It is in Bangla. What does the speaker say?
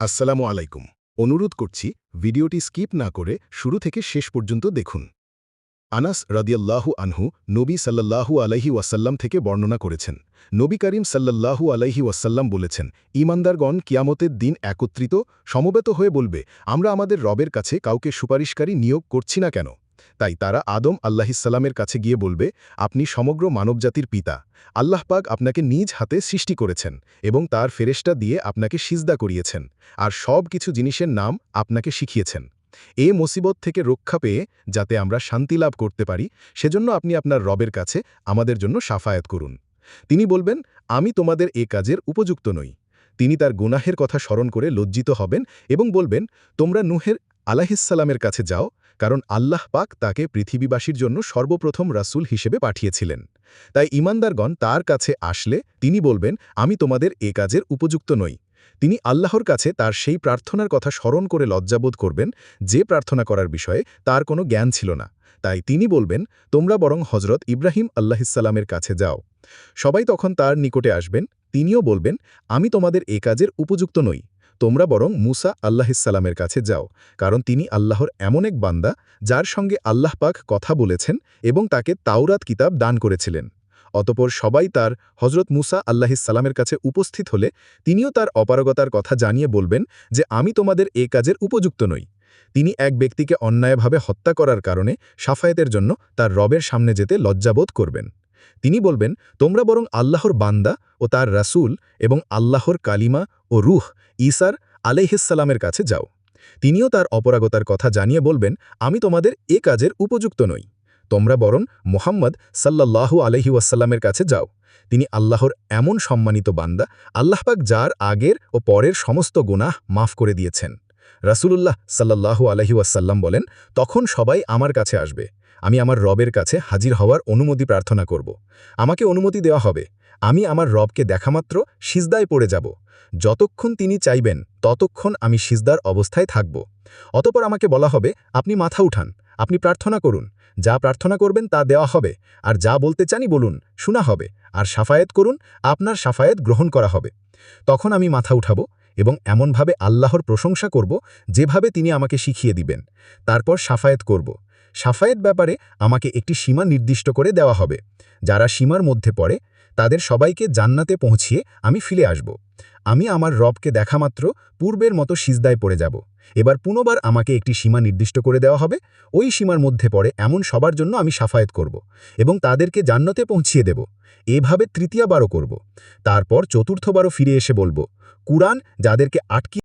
আসসালামু আলাইকুম। অনুরোধ করছি, ভিডিওটি স্কিপ না করে শুরু থেকে শেষ পর্যন্ত দেখুন। আনাস রাদিয়াল্লাহু আনহু নবী সাল্লাহু আলাইহি ওয়াসাল্লাম থেকে বর্ণনা করেছেন। নবী করিম সাল্লাহু আলাইহি ওয়াসাল্লাম বলেছেন ইমানদারগণ কিয়ামতের দিন একত্রিত, সমবেত হয়ে বলবে, আমরা আমাদের রবের কাছে কাউকে সুপারিশকারী নিয়োগ করছি না কেন? তাই তারা আদম আল্লাহিসাল্লামের কাছে গিয়ে বলবে, আপনি সমগ্র মানবজাতির পিতা। আল্লাহ পাক আপনাকে নিজ হাতে সৃষ্টি করেছেন এবং তার ফেরেস্টা দিয়ে আপনাকে সিজদা করিয়েছেন, আর সব কিছু জিনিসের নাম আপনাকে শিখিয়েছেন। এ মুসিবত থেকে রক্ষা পেয়ে যাতে আমরা শান্তি লাভ করতে পারি, সেজন্য আপনি আপনার রবের কাছে আমাদের জন্য সাফায়াত করুন। তিনি বলবেন, আমি তোমাদের এ কাজের উপযুক্ত নই। তিনি তার গুনাহের কথা স্মরণ করে লজ্জিত হবেন এবং বলবেন, তোমরা নুহের আলাহিসাল্লামের কাছে যাও কারণ আল্লাহ পাক তাকে পৃথিবীবাসীর জন্য সর্বপ্রথম রাসূল হিসেবে পাঠিয়েছিলেন। তাই ইমানদারগণ তার কাছে আসলে তিনি বলবেন, আমি তোমাদের এ কাজের উপযুক্ত নই। তিনি আল্লাহর কাছে তার সেই প্রার্থনার কথা স্মরণ করে লজ্জাবোধ করবেন, যে প্রার্থনা করার বিষয়ে তার কোনো জ্ঞান ছিল না। তাই তিনি বলবেন, তোমরা বরং হজরত ইব্রাহিম আল্লাহিসাল্লামের কাছে যাও। সবাই তখন তার নিকটে আসবেন, তিনিও বলবেন, আমি তোমাদের এ কাজের উপযুক্ত নই। তোমরা বরং মুসা আল্লাহিসাল্লামের কাছে যাও, কারণ তিনি আল্লাহর এমন এক বান্দা, যার সঙ্গে আল্লাহ পাক কথা বলেছেন এবং তাকে তাওরাত কিতাব দান করেছিলেন। অতপর সবাই তার হজরত মুসা আল্লাহিসাল্লামের কাছে উপস্থিত হলে তিনিও তার অপারগতার কথা জানিয়ে বলবেন যে, আমি তোমাদের এ কাজের উপযুক্ত নই। তিনি এক ব্যক্তিকে অন্যায়ভাবে হত্যা করার কারণে সাফায়েতের জন্য তার রবের সামনে যেতে লজ্জাবোধ করবেন। তিনি বলবেন, তোমরা বরং আল্লাহর বান্দা ও তার রাসূল এবং আল্লাহর কালিমা ও রুহ ঈসার আলাইহিসাল্লামের কাছে যাও। তিনিও তার অপরাগতার কথা জানিয়ে বলবেন, আমি তোমাদের এ কাজের উপযুক্ত নই। তোমরা বরং মোহাম্মদ সাল্লাল্লাহু আলহি ওয়াসাল্লামের কাছে যাও। তিনি আল্লাহর এমন সম্মানিত বান্দা আল্লাহপাক যার আগের ও পরের সমস্ত গুনাহ মাফ করে দিয়েছেন। রাসূলুল্লাহ সাল্লাল্লাহু আলহি ওয়াসাল্লাম বলেন, তখন সবাই আমার কাছে আসবে। আমি আমার রবের কাছে হাজির হওয়ার অনুমতি প্রার্থনা করব। আমাকে অনুমতি দেওয়া হবে। আমি আমার রবকে দেখামাত্র সিজদায় পড়ে যাব। যতক্ষণ তিনি চাইবেন, ততক্ষণ আমি সিজদার অবস্থায় থাকব। অতপর আমাকে বলা হবে, আপনি মাথা উঠান, আপনি প্রার্থনা করুন। যা প্রার্থনা করবেন তা দেওয়া হবে। আর যা বলতে চানি বলুন, শোনা হবে। আর সাফায়েত করুন, আপনার সাফায়েত গ্রহণ করা হবে। তখন আমি মাথা উঠাবো। এবং এমনভাবে আল্লাহর প্রশংসা করব যেভাবে তিনি আমাকে শিখিয়ে দিবেন। তারপর সাফায়েত করব। সাফায়েত ব্যাপারে আমাকে একটি সীমা নির্দিষ্ট করে দেওয়া হবে। যারা সীমার মধ্যে পড়ে, তাদের সবাইকে জান্নাতে পৌঁছিয়ে আমি ফিরে আসব। আমি আমার রবকে দেখামাত্র পূর্বের মতো সিজদায় পড়ে যাব। এবার পুনবার আমাকে একটি সীমা নির্দিষ্ট করে দেওয়া হবে। ওই সীমার মধ্যে পড়ে এমন সবার জন্য আমি সাফায়েত করব এবং তাদেরকে জান্নাতে পৌঁছিয়ে দেব। এভাবে তৃতীয়বারও করব। তারপর চতুর্থবারও ফিরে এসে বলব, কুরআন যাদেরকে আটকি